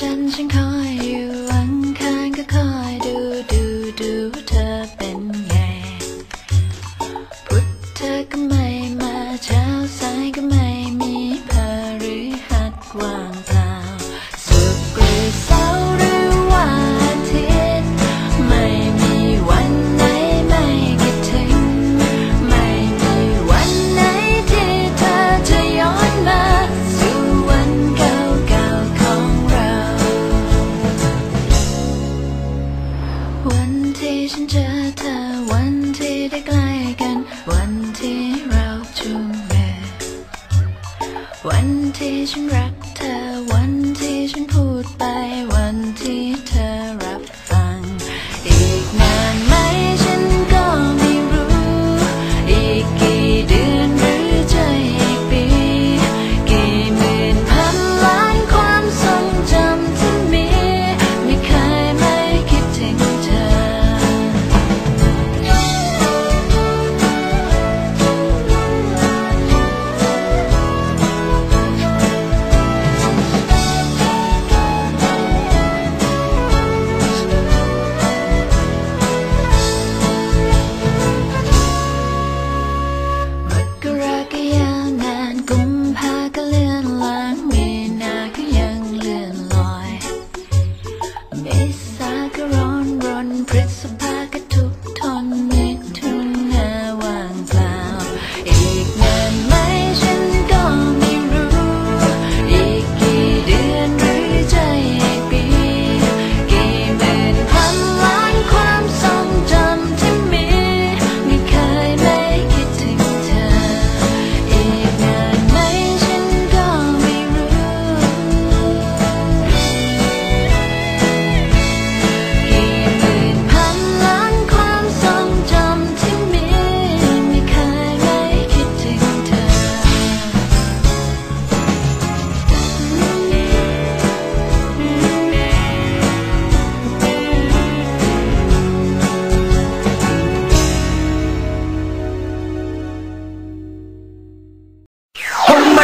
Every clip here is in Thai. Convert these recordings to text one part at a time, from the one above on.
วันจันทร์ฉันคอยอยู่วันอังคารก็คอยดูดูดูเธอเป็นไงพุธเธอก็ไม่ วันที่ฉันรักเธอ วันที่ฉันพูด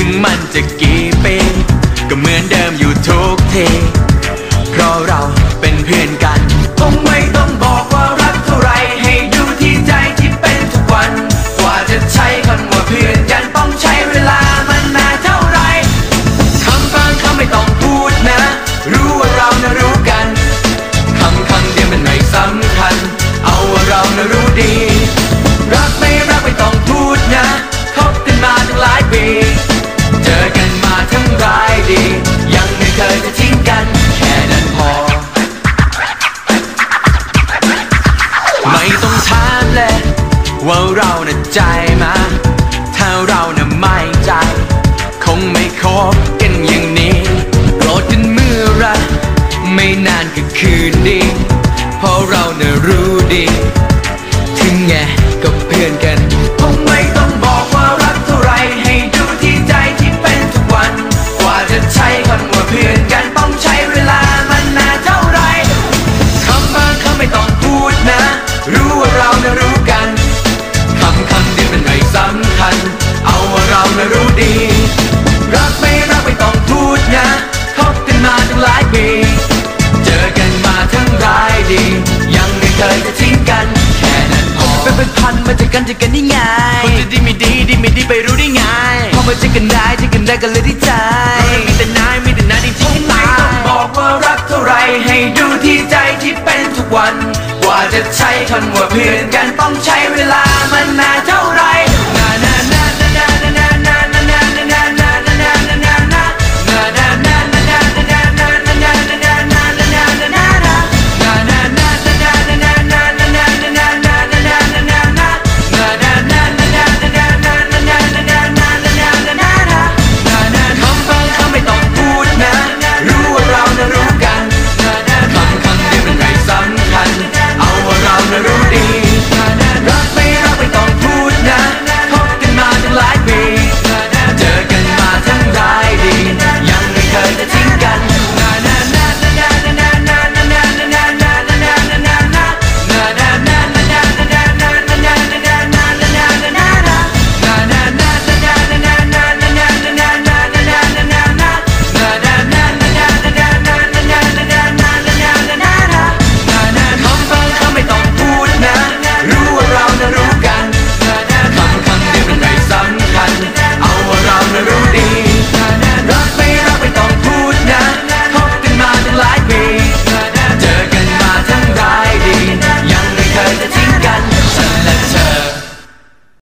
ถึงมันจะกี่ปีก็เหมือนเดิมอยู่ทุกที เพราะเราเป็นเพื่อนกันคงไม่ต้อง ว่าเราน่ะใจมาถ้าเราน่ะไม่ใจ คงไม่คบกันอย่างนี้โกรธกันเมื่อไรไม่นานก็คืนดีเพราะเราน่ะรู้ดี ถึงไงก็เพื่อนกันคงไม่ต้อง พันมาเจอกันเจอกันได้ไงคนจะดีไม่ดีดีไม่ดีไปรู้ได้ไงพอมาเจอกันได้เจอกันได้กันเลยที่ใจมีแต่นายมีแต่นายที่ทิ้งไม่ต้องบอกว่ารักเท่าไรให้ดูที่ใจที่เป็นทุกวัน กว่าจะใช้คำว่าเพื่อนกันต้องใช้เวลามันนาน